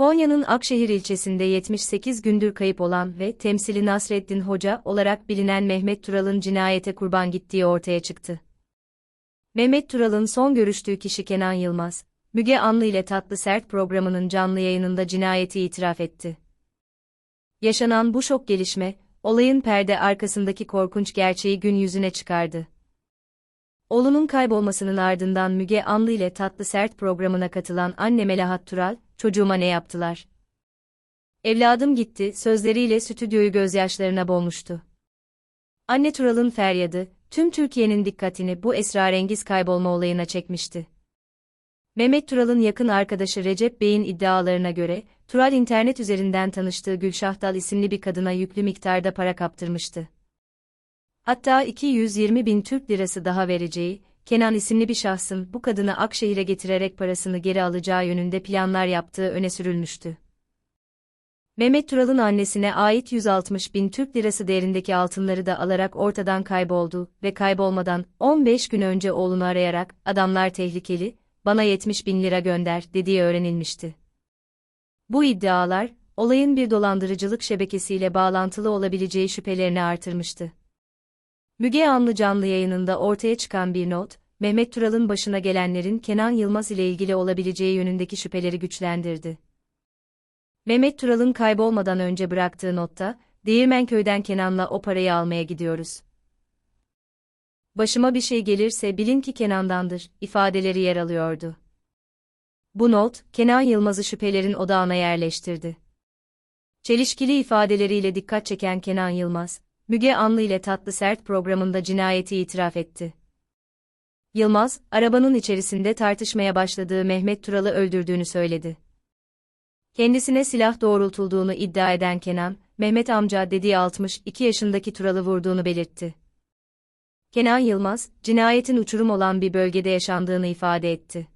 Konya'nın Akşehir ilçesinde 78 gündür kayıp olan ve temsili Nasreddin Hoca olarak bilinen Mehmet Tural'ın cinayete kurban gittiği ortaya çıktı. Mehmet Tural'ın son görüştüğü kişi Kenan Yılmaz, Müge Anlı ile Tatlı Sert programının canlı yayınında cinayeti itiraf etti. Yaşanan bu şok gelişme, olayın perde arkasındaki korkunç gerçeği gün yüzüne çıkardı. Oğlunun kaybolmasının ardından Müge Anlı ile Tatlı Sert programına katılan anne Melahat Tural, çocuğuma ne yaptılar? Evladım gitti, sözleriyle stüdyoyu gözyaşlarına boğmuştu. Anne Tural'ın feryadı, tüm Türkiye'nin dikkatini bu esrarengiz kaybolma olayına çekmişti. Mehmet Tural'ın yakın arkadaşı Recep Bey'in iddialarına göre, Tural internet üzerinden tanıştığı Gülşah Dal isimli bir kadına yüklü miktarda para kaptırmıştı. Hatta 220 bin Türk lirası daha vereceği, Kenan isimli bir şahsın bu kadını Akşehir'e getirerek parasını geri alacağı yönünde planlar yaptığı öne sürülmüştü. Mehmet Tural'ın annesine ait 160 bin Türk lirası değerindeki altınları da alarak ortadan kayboldu ve kaybolmadan 15 gün önce oğlunu arayarak adamlar tehlikeli, bana 70 bin lira gönder dediği öğrenilmişti. Bu iddialar, olayın bir dolandırıcılık şebekesiyle bağlantılı olabileceği şüphelerini artırmıştı. Müge Anlı canlı yayınında ortaya çıkan bir not, Mehmet Tural'ın başına gelenlerin Kenan Yılmaz ile ilgili olabileceği yönündeki şüpheleri güçlendirdi. Mehmet Tural'ın kaybolmadan önce bıraktığı notta, Değirmenköy'den Kenan'la o parayı almaya gidiyoruz. Başıma bir şey gelirse bilin ki Kenan'dandır, ifadeleri yer alıyordu. Bu not, Kenan Yılmaz'ı şüphelerin odağına yerleştirdi. Çelişkili ifadeleriyle dikkat çeken Kenan Yılmaz, Müge Anlı ile Tatlı Sert programında cinayeti itiraf etti. Yılmaz, arabanın içerisinde tartışmaya başladığı Mehmet Tural'ı öldürdüğünü söyledi. Kendisine silah doğrultulduğunu iddia eden Kenan, Mehmet amca dediği 62 yaşındaki Tural'ı vurduğunu belirtti. Kenan Yılmaz, cinayetin uçurum olan bir bölgede yaşandığını ifade etti.